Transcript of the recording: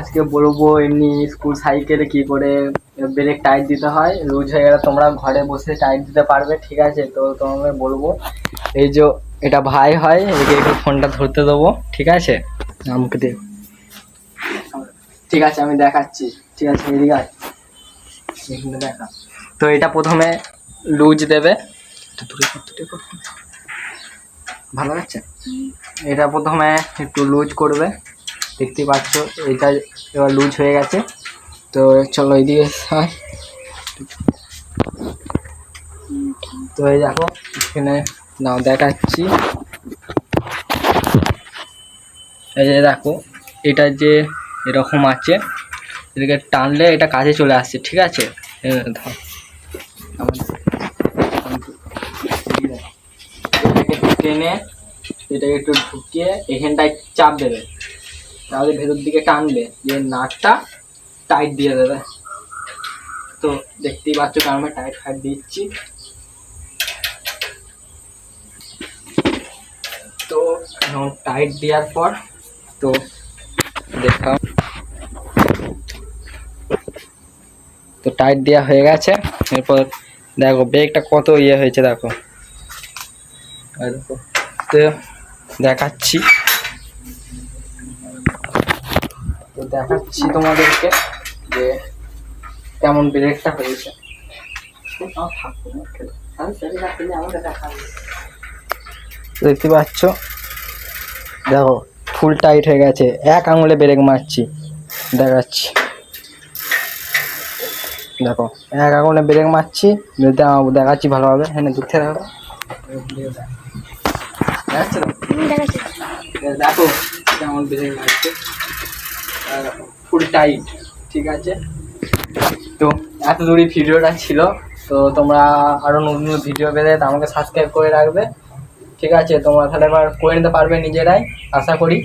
আজকে বলব এমনি স্কুল সাইকেলে কি করে ব্রেক টাইট দিতে হয়। লুজ হয়ে গেলে তোমরা ঘরে বসে টাইট দিতে পারবে ঠিক আছে? তো তোমাকে বলব এই যে এটা ভাই হয় একে একটু ফোনটা ধরতে দেবো ঠিক আছে? আমাকে দে। ঠিক আছে আমি দেখাচ্ছি। ঠিক আছে এদিকে। এখানে দেখা। তো এটা প্রথমে লুজ দেবে। ভালো লাগছে? এটা প্রথমে একটু লুজ করবে। দেখতেই পাচ্ছ, এটা এবার লুজ হয়ে গেছে। তো চলো এইদিকে আয়। তো এই দেখো, এখানে নাও দেখাচ্ছি। এই যে দেখো, এটা যে এরকম আছে এদিকে টানলে এটা কাজে চলে আসছে, ঠিক আছে? এটাকে একটু ঢুকিয়ে এখানটায় চাপ দেবে। তাহলে ভেতর দিকে টানবে দিয়ে নাটটা টাইট দিয়ে দেবে। তো দেখতেই পাচ্ছ কারণ আমি টাইট ফাইট দিচ্ছি। তো টাইট দেওয়ার পর, তো দেখাও তো টাইট দেওয়া হয়ে গেছে। এরপর দেখো ব্রেকটা কত ইয়ে হয়েছে দেখো। দেখো, তো দেখাচ্ছি তো দেখাচ্ছি তোমাদেরকে যে কেমন ব্রেকটা হয়েছে। দেখতে পাচ্ছ? দেখো ফুল টাইট হয়ে গেছে। এক আঙুলে ব্রেক মারছি। দেখাচ্ছি। দেখো এক আঙুলে ব্রেক মারছি। দে- দেখাচ্ছি ভালোভাবে হ্যাঁ থেকে দেখো দেখো কেমন ব্রেক মারছে। টাইট ঠিক আছে? তো এত দূরই ভিডিওটা ছিল, তো তোমরা আরও নতুন ভিডিও পেলে আমাকে সাবস্ক্রাইব করে রাখবে, ঠিক আছে? তোমরা তাহলে এবার করে নিতে পারবে নিজেরাই, আশা করি।